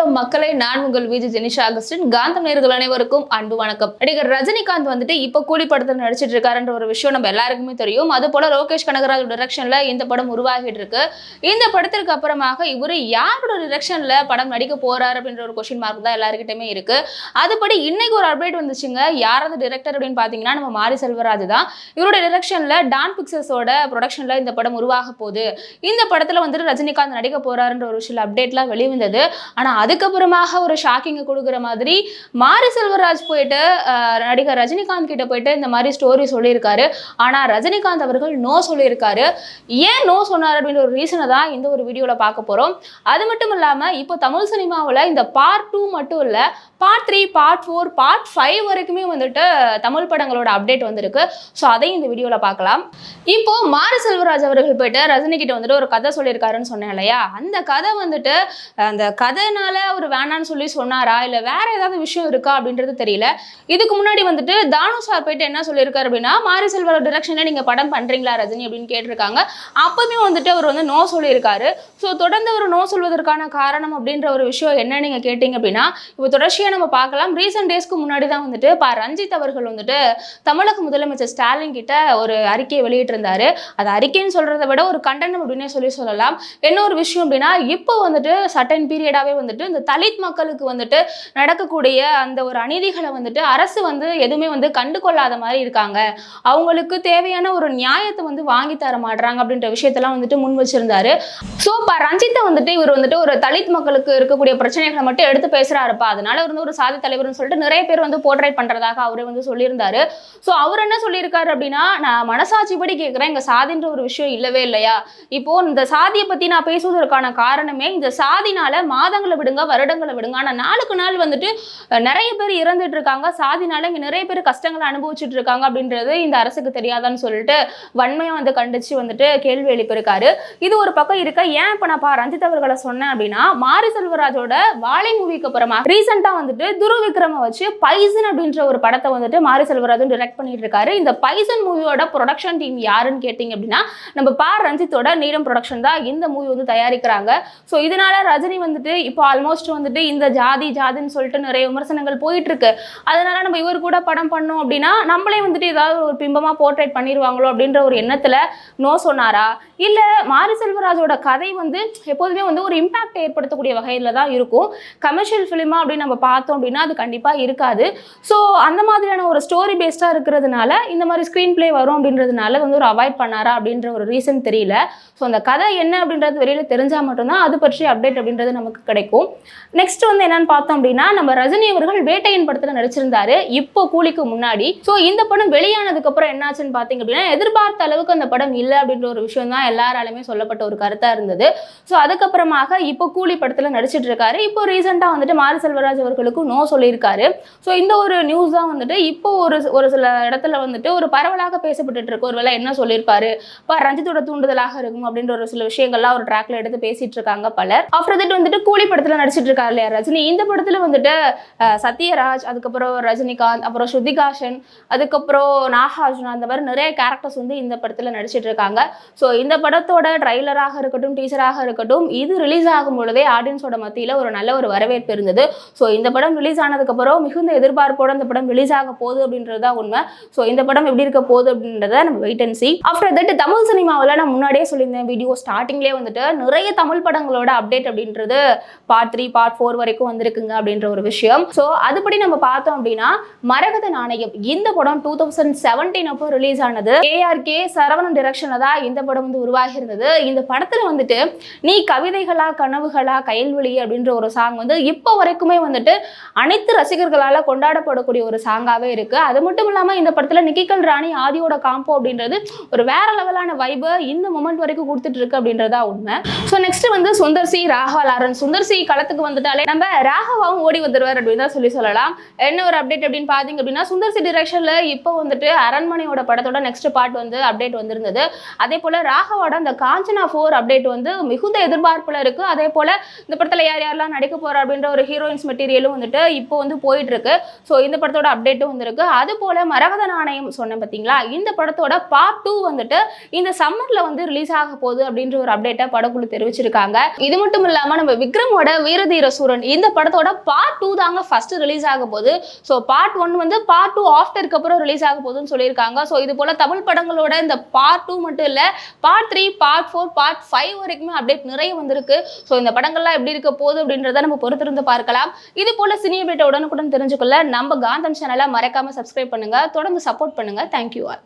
los மக்களை நான் உங்கள் விஜி ஜெனிஷா அகஸ்டின். காந்தம் நேர்கள் அனைவருக்கும் அன்பு வணக்கம். நடிகர் ரஜினிகாந்த் வந்துட்டு இப்போ கூலி படத்தில் நடிச்சிட்டு இருக்காருன்ற ஒரு விஷயம் நம்ம எல்லாருக்குமே தெரியும். அது போல லோகேஷ் கனகராஜ் டைரக்ஷன்ல இந்த படம் உருவாகிட்டு இருக்கு இந்த படத்திற்கு அப்புறமாக இவரு யாரோட டிரெக்ஷன்ல படம் நடிக்க போறாரு அப்படின்ற ஒரு கொஸ்டின் மார்க் தான் எல்லாருக்கிட்டமே இருக்கு. அதுபடி இன்னைக்கு ஒரு அப்டேட் வந்துச்சுங்க. யாராவது டிரெக்டர் அப்படின்னு பாத்தீங்கன்னா நம்ம மாரி செல்வராஜ் தான். இவரோட டிரெக்ஷன்ல டான் பிக்சர்ஸோட ப்ரொடக்ஷன்ல இந்த படம் உருவாக போகுது. இந்த படத்துல வந்துட்டு ரஜினிகாந்த் நடிக்க போறாருன்ற ஒரு சில அப்டேட்லாம் வெளிவந்தது. ஆனா அதுக்கப்புறமாக ஒரு ஷாக்கிங்கை கொடுக்குற மாதிரி மாரி செல்வராஜ் போயிட்டு நடிகர் ரஜினிகாந்த் கிட்ட போயிட்டு இந்த மாதிரி ஸ்டோரி சொல்லியிருக்காரு. ஆனால் ரஜினிகாந்த் அவர்கள் நோ சொல்லியிருக்காரு. ஏன் நோ சொன்னார் அப்படின்ற ஒரு ரீசனை தான் இந்த ஒரு வீடியோவில் பார்க்க போகிறோம் அது மட்டும் இல்லாமல் இப்போ தமிழ் சினிமாவில் இந்த பார்ட் டூ மட்டும் இல்லை part three part four part five வரைக்குமே வந்துட்டு தமிழ் படங்களோட அப்டேட் வந்திருக்கு. ஸோ அதையும் இந்த வீடியோவில் பார்க்கலாம். இப்போ மாரி செல்வராஜ் அவர்கள் போயிட்டு ரஜினி கிட்ட வந்துட்டு ஒரு கதை சொல்லியிருக்காருன்னு சொன்னேன் இல்லையா? அந்த கதை வந்துட்டு அந்த கதைனால அவர் வேணான்னு சொல்லி சொன்னாரா? இல்லை வேற ஏதாவது விஷயம் இருக்கா அப்படின்றது தெரியல. இதுக்கு முன்னாடி வந்துட்டு தானு சார் போயிட்டு என்ன சொல்லியிருக்காரு அப்படின்னா மாரி செல்வரோட டிரெக்ஷனில் நீங்கள் படம் பண்ணுறீங்களா ரஜினி அப்படின்னு கேட்டிருக்காங்க. அப்பவுமே வந்துட்டு அவர் வந்து நோ சொல்லியிருக்காரு. ஸோ தொடர்ந்து அவர் நோ சொல்வதற்கான காரணம் அப்படின்ற ஒரு விஷயம் என்ன நீங்கள் கேட்டிங்க அப்படின்னா இப்போ தொடர்ச்சியாக நம்ம பார்க்கலாம். ரீசெண்ட் டேஸ்க்கு முன்னாடி தான் வந்துட்டு பா ரஞ்சித் அவர்கள் வந்துட்டு தமிழக முதலமைச்சர் ஸ்டாலின் கிட்ட ஒரு அறிக்கையை வெளியிட்டிருந்தாரு. அது அறிக்கைன்னு சொல்றதை விட ஒரு கண்டனம் அப்படின்னே சொல்லி சொல்லலாம். என்ன ஒரு விஷயம் அப்படின்னா இப்போ வந்துட்டு சட்டன் பீரியடாகவே வந்துட்டு இந்த தலித் மக்களுக்கு வந்துட்டு நடக்கக்கூடிய அந்த ஒரு அநீதிகளை வந்துட்டு அரசு வந்து எதுவுமே வந்து கண்டு கொள்ளாத மாதிரி இருக்காங்க. அவங்களுக்கு தேவையான ஒரு நியாயத்தை வந்து வாங்கி தர மாட்றாங்க அப்படின்ற விஷயத்தெல்லாம் வந்துட்டு முன் வச்சிருந்தாரு. ஸோ இப்போ ரஞ்சித்தை வந்துட்டு இவர் வந்துட்டு ஒரு தலித் மக்களுக்கு இருக்கக்கூடிய பிரச்சனைகளை மட்டும் எடுத்து பேசுறாருப்பா. அதனால ஒரு வந்து ஒரு சாதி தலைவர்னு சொல்லிட்டு நிறைய பேர் வந்து போர்ட்ரேட் பண்றதாக அவரே வந்து சொல்லியிருந்தாரு. ஸோ அவர் என்ன சொல்லியிருக்காரு அப்படின்னா நான் மனசாட்சிப்படி கேட்குறேன் இங்கே சாதின்ற ஒரு விஷயம் இல்லவே இல்லையா? இப்போ இந்த சாதியை பத்தி நான் பேசுவதற்கான காரணமே இந்த சாதினால மாதங்களை விடுங்க வருடங்களை விடுங்க. ஆனால் நாளுக்கு நாள் வந்துட்டு நிறைய பேர் இறந்துட்டு இருக்காங்க. சாதினால இங்கே நிறைய பேர் கஷ்டங்களை அனுபவிச்சுட்டு இருக்காங்க அப்படின்றது இந்த அரசுக்கு தெரியாதான்னு சொல்லிட்டு வன்மையை வந்து கண்டிச்சு வந்துட்டு கேள்வி எழுப்பியிருக்காரு. இது ஒரு பக்கம் இருக்க? ஏன் இப்போ நான் பா ரஞ்சித் அவர்களை சொன்னேன் அப்படின்னா மாரி செல்வராஜோட வாழை மூவிக்கு அப்புறமா ரீசெண்டாக வந்து வந்துட்டு துரு விக்ரம வச்சு பைசன் அப்படின்ற ஒரு படத்தை வந்துட்டு மாரி செல்வராஜன் டிரெக்ட் பண்ணிட்டு இருக்காரு இந்த பைசன் மூவியோட ப்ரொடக்ஷன் டீம் யாருன்னு கேட்டிங்க அப்படின்னா நம்ம பா. ரஞ்சித்தோட நீடம் ப்ரொடக்ஷன் தான் இந்த மூவி வந்து தயாரிக்கிறாங்க. ஸோ இதனால ரஜினி வந்துட்டு இப்போ ஆல்மோஸ்ட் வந்துட்டு இந்த ஜாதி ஜாதின்னு சொல்லிட்டு நிறைய விமர்சனங்கள் போயிட்டு இருக்கு அதனால நம்ம இவர் கூட படம் பண்ணோம் அப்படின்னா நம்மளே வந்துட்டு ஏதாவது ஒரு பிம்பமா போர்ட்ரேட் பண்ணிடுவாங்களோ அப்படின்ற ஒரு எண்ணத்துல நோ சொன்னாரா? இல்ல மாரி செல்வராஜோட கதை வந்து எப்போதுமே வந்து ஒரு இம்பாக்ட் ஏற்படுத்தக்கூடிய வகையில தான் இருக்கும். கமர்ஷியல் ஃபிலிமா அப்படின்னு நம்ம பார்த்தோம் அப்படின்னா அது கண்டிப்பா இருக்காது. ஸோ அந்த மாதிரியான ஒரு ஸ்டோரி பேஸ்டாக இருக்கிறதுனால இந்த மாதிரி ஸ்க்ரீன் பிளே வரும் அப்படின்றதுனால வந்து ஒரு அவாய்ட் பண்ணாரா அப்படின்ற ஒரு ரீசன் தெரியல. ஸோ அந்த கதை என்ன அப்படின்றது வெளியில் தெரிஞ்சால் மட்டும்தான் அது பற்றி அப்டேட் அப்படின்றது நமக்கு கிடைக்கும். நெக்ஸ்ட் வந்து என்னன்னு பார்த்தோம் அப்படின்னா நம்ம ரஜினி அவர்கள் வேட்டையின் படத்தில் நடிச்சிருந்தாரு. இப்போ கூலிக்கு முன்னாடி. ஸோ இந்த படம் வெளியானதுக்கு அப்புறம் என்னாச்சுன்னு பார்த்தீங்க அப்படின்னா எதிர்பார்த்த அளவுக்கு அந்த படம் இல்லை அப்படின்ற ஒரு விஷயம் தான் எல்லாராலுமே சொல்லப்பட்ட ஒரு கருத்தாக இருந்தது. ஸோ அதுக்கப்புறமாக இப்போ கூலி படத்தில் நடிச்சிட்டு இருக்காரு. இப்போ ரீசெண்டாக வந்துட்டு மாரி செல்வராஜ் அவர்களுக்கும் நோ சொல்லியிருக்காரு. ஸோ இந்த ஒரு நியூஸ் தான் வந்துட்டு இப்போ ஒரு ஒரு சில இடத்துல வந்துட்டு ஒரு பரவலாக பேசப்பட்டுட்டு இருக்கு. ஒருவேளை என்ன சொல்லியிருப்பாரு? இப்போ ரஞ்சித்தோட தூண்டுதலாக இருக்கும் அப்படின்ற ஒரு சில விஷயங்கள்லாம் ஒரு ட்ராக்ல எடுத்து பேசிட்டு இருக்காங்க பலர். ஆஃப்டர் தட் வந்துட்டு கூலி படத்துல நடிச்சிட்டு இருக்காரு இல்லையா ரஜினி? இந்த படத்துல வந்துட்டு சத்யராஜ் அதுக்கப்புறம் ரஜினிகாந்த் அப்புறம் ஸ்ருதிகாஷன் அதுக்கப்புறம் நாகார்ஜுனா அந்த மாதிரி நிறைய கேரக்டர்ஸ் வந்து இந்த படத்துல நடிச்சிட்டு இருக்காங்க. ஸோ இந்த படத்தோட ட்ரைலராக இருக்கட்டும் டீச்சராக இருக்கட்டும் இது ரிலீஸ் ஆகும் பொழுதே ஆடியன்ஸோட மத்தியில ஒரு நல்ல ஒரு வரவேற்பு இருந்தது. ஸோ இந்த படம் ரிலீஸ் ஆனதுக்கப்புறம் மிகுந்த எதிர்பார்ப்போட இந்த படம் ரிலீஸ் ஆக போகுது அப்படின்றது தான் உண்மை. ஸோ இந்த படம் எப்படி இருக்க போகுது அப்படின்றத நம்ம wait and see after that Tamil சினிமாவில் நான் முன்னாடியே சொல்லியிருந்தேன் வீடியோ ஸ்டார்டிங்லேயே வந்துட்டு நிறைய தமிழ் படங்களோட அப்டேட் அப்படின்றது பார்ட் த்ரீ பார்ட் ஃபோர் வரைக்கும் வந்திருக்குங்க அப்படின்ற ஒரு விஷயம். ஸோ அதுபடி நம்ம பார்த்தோம் அப்படின்னா மரகத நாணயம் இந்த படம் டூ தௌசண்ட் செவன்டீன் அப்போ ரிலீஸ் ஆனது. ஏஆர்கே சரவணன் டிரெக்ஷனில் தான் இந்த படம் வந்து உருவாகி இருந்தது இந்த படத்தில் வந்துட்டு நீ கவிதைகளா கனவுகளா கையல்வெளி அப்படின்ற ஒரு சாங் வந்து இப்போ வரைக்குமே வந்துட்டு அனைத்து ரசிகர்களால் கொண்டாடப்படக்கூடிய ஒரு சாங்காகவே இருக்குது அது மட்டும் இல்லாமல் இந்த படத்தில் நிக்கிக்கல் ராணி ஆதியோட காம்போ அப்படின்றது ஒரு வேற லெவலான வைபை இந்த மொமெண்ட் வரைக்கும் கொடுத்துட்டு இருக்கு அப்படின்றதா உண்மை. ஸோ நெக்ஸ்ட் வந்து சுந்தர் சி ராகவா லாரன் சுந்தர் சி களத்துக்கு வந்துட்டாலே நம்ம ராகவாவும் ஓடி வந்துருவார் அப்படின்னு தான் சொல்லி சொல்லலாம். என்ன ஒரு அப்டேட் அப்படின்னு பார்த்தீங்க அப்படின்னா சுந்தர் சி டிரெக்ஷனில் இப்போ வந்துட்டு அரண்மனையோட படத்தோட நெக்ஸ்ட் பார்ட் வந்து அப்டேட் வந்திருந்தது. அதே போல் ராகவோட அந்த காஞ்சனா ஃபோர் அப்டேட் வந்து மிகுந்த எதிர்பார்ப்புல இருக்கு. அதே போல் இந்த படத்தில் யார் யாரெல்லாம் நடிக்க போறா அப்படின்ற ஒரு ஹீரோயின்ஸ் மெட்டீரியலும் வந்துட்டு இப்போ வந்து போயிட்டு இருக்கு ஸோ இந்த படத்தோட அப்டேட்டும் வந்திருக்கு. அது போல மரகத நாணயம் சொன்னேன் பார்த்தீங்களா இந்த படத்தோட பார்ட் டூ வந்துட்டு இந்த சம்மர்ல வந்து ரிலீஸ் ஆக போகுது அப்படின்ற ஒரு அப்டேட்டை படக்குழு தெரிவிச்சிருக்காங்க. இது மட்டும் இல்லாம நம்ம விக்ரமோட வீரதீர சூரன் இந்த படத்தோட பார்ட் டூ தாங்க ஃபர்ஸ்ட் ரிலீஸ் ஆக போகுது. ஸோ பார்ட் ஒன் வந்து பார்ட் டூ ஆஃப்டருக்கு அப்புறம் ரிலீஸ் ஆக போகுதுன்னு சொல்லியிருக்காங்க. ஸோ இது போல தமிழ் படங்களோட இந்த பார்ட் டூ மட்டும் இல்ல part three part four part five வரைக்குமே அப்டேட் நிறைய வந்திருக்கு. ஸோ இந்த படங்கள்லாம் எப்படி இருக்க போகுது அப்படின்றத நம்ம பொறுத்திருந்து பார்க்கலாம். இது போல சினி அப்டேட்டை உடனுக்குடன் தெரிஞ்சுக்கொள்ள நம்ம காந்தம் சேனலை மறக்காம சப்ஸ்கிரைப் பண்ணுங்க. தொடர்ந்து சப்போர்ட் பண்ணுங்க. Thank you all